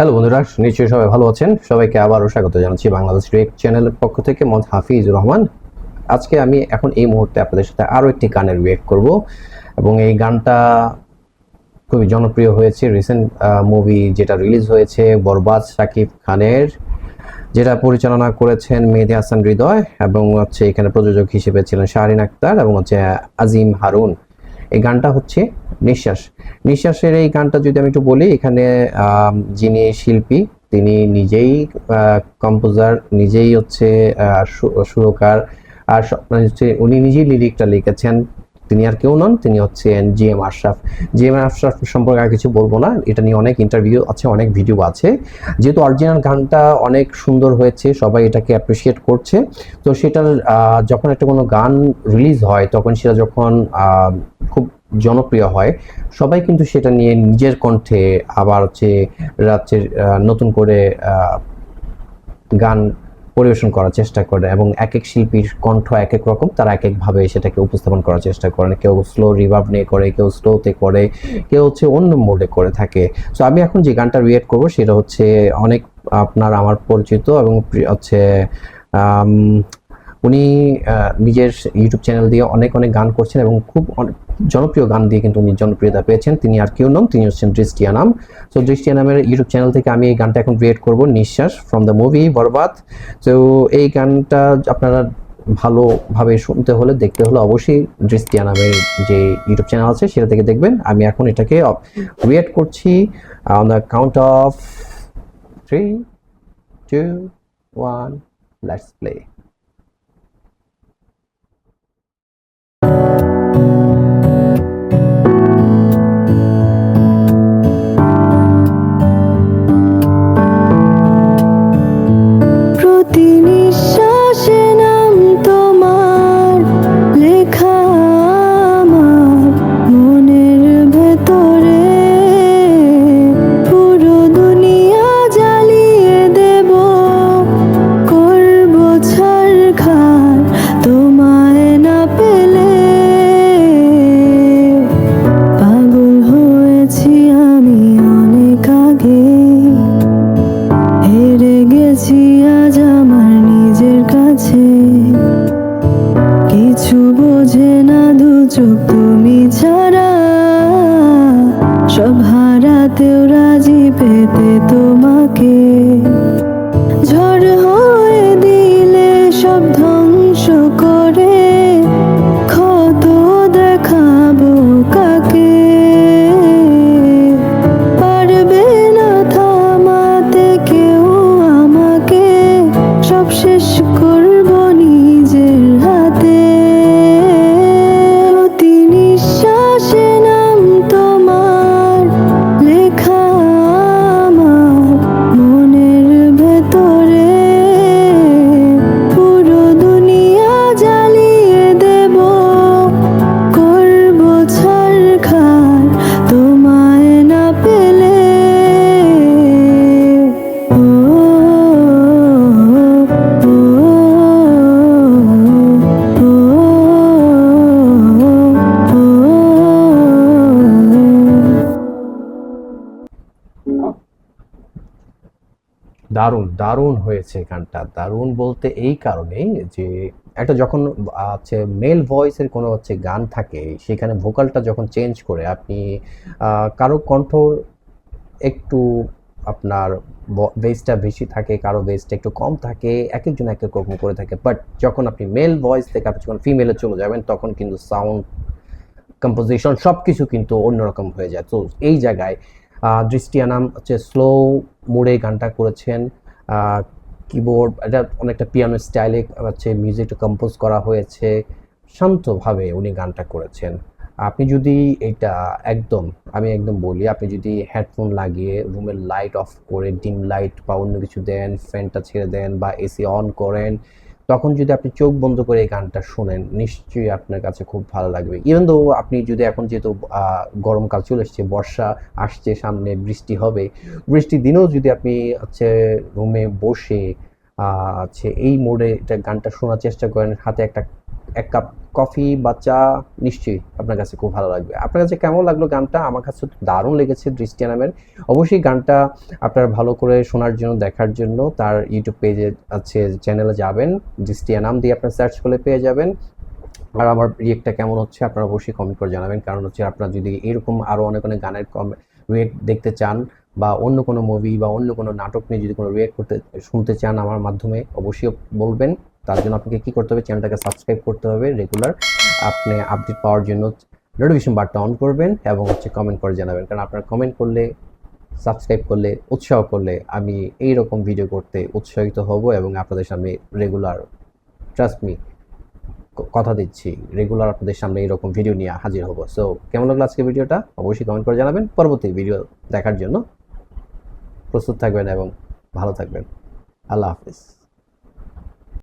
Hello বন্ধুরা, নিশ্চয়ই সবাই ভালো আছেন। সবাইকে আবারও স্বাগত জানাচ্ছি বাংলাদেশ রিয়েক্ট চ্যানেলের পক্ষ থেকে মোহাম্মদ হাফিজ রহমান। আজকে আমি এখন এই মুহূর্তে আপনাদের সাথে আরও একটি গানের রিয়েক্ট করব এবং এই গানটা খুবই জনপ্রিয় হয়েছে রিসেন্ট মুভি যেটা রিলিজ হয়েছে, বরবাদ শাকিব খানের, যেটা পরিচালনা করেছেন মেহেদি হাসান হৃদয় এবং হচ্ছে এখানে প্রযোজক হিসেবে ছিলেন শাহরিন আক্তার এবং হচ্ছে আজিম হারুন। এই গানটা হচ্ছে নিঃশ্বাস। নিঃশ্বাসের এই গানটা যদি আমি একটু বলি, এখানে যিনি শিল্পী, তিনি নিজেই কম্পোজার নিজেই হচ্ছে সুরকার, আর মানে হচ্ছে উনি নিজেই লিরিকটা লিখেছেন। তিনি আর কেউ নন, তিনি হচ্ছেন G M Ashraf G M Ashraf সম্পর্কে আর কিছু বলব না, এটা নিয়ে অনেক ইন্টারভিউ আছে, অনেক ভিডিও আছে। যেহেতু অরিজিনাল গানটা অনেক সুন্দর হয়েছে, সবাই এটাকে অ্যাপ্রিসিয়েট করছে। তো সেটার যখন একটা কোনো গান রিলিজ হয়, তখন সেটা যখন জনপ্রিয় হয়। সবাই কিন্তু সেটা নিয়ে নিজের কণ্ঠে আবার হচ্ছে আহ, নতুন করে গান পরিবেশন করার চেষ্টা করে এবং এক এক শিল্পীর কণ্ঠ এক এক রকম তারা এক একভাবে সেটাকে উপস্থাপন করার চেষ্টা করেন কেউ স্লো রিভাব নিয়ে করে কেউ স্লোতে করে কেউ হচ্ছে অন্য মোডে করে থাকে। সো আমি এখন যে গানটা রিয়েট করব সেটা হচ্ছে অনেক আপনার আমার পরিচিত এবং হচ্ছে উনি নিজের ইউটিউব চ্যানেল দিয়ে অনেক অনেক গান করছেন এবং খুব জনপ্রিয় গান দিয়ে কিন্তু উনি জনপ্রিয়তা পেয়েছেন। তিনি আর কেউ নন, তিনি হচ্ছেন দৃষ্টিয়া নাম। সো দৃষ্টিয়া নামের ইউটিউব চ্যানেল থেকে আমি এই গানটা এখন ক্রিয়েট করব, নিঃশ্বাস ফ্রম দ্য মুভি বরবাদ। তো এই গানটা আপনারা ভালোভাবে শুনতে হলে, দেখতে হলে অবশ্যই দৃষ্টিয়া নামের যে ইউটিউব চ্যানেল আছে, সেটা থেকে দেখবেন। আমি এখন এটাকে ক্রিয়েট করছি on the count of three two one let's play আজ আমার নিজের কাছে। কিছু বোঝে না দু চোখ তুমি ছাড়া। সব হারাতেও রাজি পেতে তোমাকে। দারুণ দারুণ হয়েছে গানটা। দারুণ বলতে এই কারণেই যে একটা যখন হচ্ছে মেল ভয়েসের কোনো হচ্ছে গান থাকে, সেখানে ভোকালটা যখন চেঞ্জ করে, আপনি কারও কণ্ঠ একটু আপনার বেসটা বেশি থাকে, কারও বেসটা একটু কম থাকে এক একজন এক এক রকম করে থাকে বাট যখন আপনি মেল ভয়েস থেকে আপনি যখন ফিমেলে চলে যাবেন, তখন কিন্তু সাউন্ড কম্পোজিশন সব কিছু কিন্তু অন্যরকম হয়ে যায়। তো এই জায়গায় দৃষ্টিয়া নাম হচ্ছে স্লো মোডে গানটা করেছেন কিবোর্ড এটা অনেকটা পিয়ানো স্টাইলে হচ্ছে মিউজিকটা কম্পোজ করা হয়েছে, শান্তভাবে উনি গানটা করেছেন। আপনি যদি এটা একদম, আমি একদম বলি, আপনি যদি হেডফোন লাগিয়ে রুমের লাইট অফ করে ডিম লাইট বা অন্য কিছু দেন ফ্যানটা ছেড়ে দেন বা এসি অন করেন তখন যদি আপনি চোখ বন্ধ করে এই গানটা শোনেন, নিশ্চয়ই আপনার কাছে খুব ভালো লাগবে। ইভেন দো আপনি যদি এখন যেহেতু গরমকাল চলে এসছে, বর্ষা আসছে, সামনে বৃষ্টি হবে বৃষ্টির দিনেও যদি আপনি হচ্ছে রুমে বসে হচ্ছে এই মোডে এটা গানটা শোনার চেষ্টা করেন, হাতে একটা এক কাপ কফি বা চা নিশ্চয়ই আপনার কাছে খুব ভালো লাগবে। আপনার কাছে কেমন লাগল গানটা? আমার কাছে দারুণ লেগেছে দৃষ্টিয়া নামের অবশ্যই গানটা আপনার ভালো করে শোনার জন্য, দেখার জন্য তার ইউটিউব পেজে আছে চ্যানেলে যাবেন। দৃষ্টিয়া নাম দিয়ে আপনার সার্চ করলে পেয়ে যাবেন। আর আমার রিয়েক্টটা কেমন হচ্ছে আপনারা অবশ্যই কমেন্ট করে জানাবেন। কারণ হচ্ছে আপনারা যদি এরকম আরও অনেক অনেক গানের কম রিয়েক্ট দেখতে চান বা অন্য কোনো মুভি বা অন্য কোনো নাটক নিয়ে যদি কোনো রিয়েক্ট করতে, শুনতে চান আমার মাধ্যমে, অবশ্যই বলবেন। তার জন্য আপনাকে কী করতে হবে? চ্যানেলটাকে সাবস্ক্রাইব করতে হবে রেগুলার আপনি আপডেট পাওয়ার জন্য নোটিফিকেশন বারটা অন করবেন এবং হচ্ছে কমেন্ট করে জানাবেন। কারণ আপনার কমেন্ট করলে সাবস্ক্রাইব করলে, উৎসাহ করলে আমি এই রকম ভিডিও করতে উৎসাহিত হব এবং আপনাদের সামনে রেগুলার ট্রাস্ট মি কথা দিচ্ছি। রেগুলার আপনাদের সামনে এরকম ভিডিও নিয়ে হাজির হব। সো কেমন লাগল আজকে ভিডিওটা অবশ্যই কমেন্ট করে জানাবেন। পরবর্তী ভিডিও দেখার জন্য প্রস্তুত থাকবেন এবং ভালো থাকবেন। আল্লাহ হাফিজ।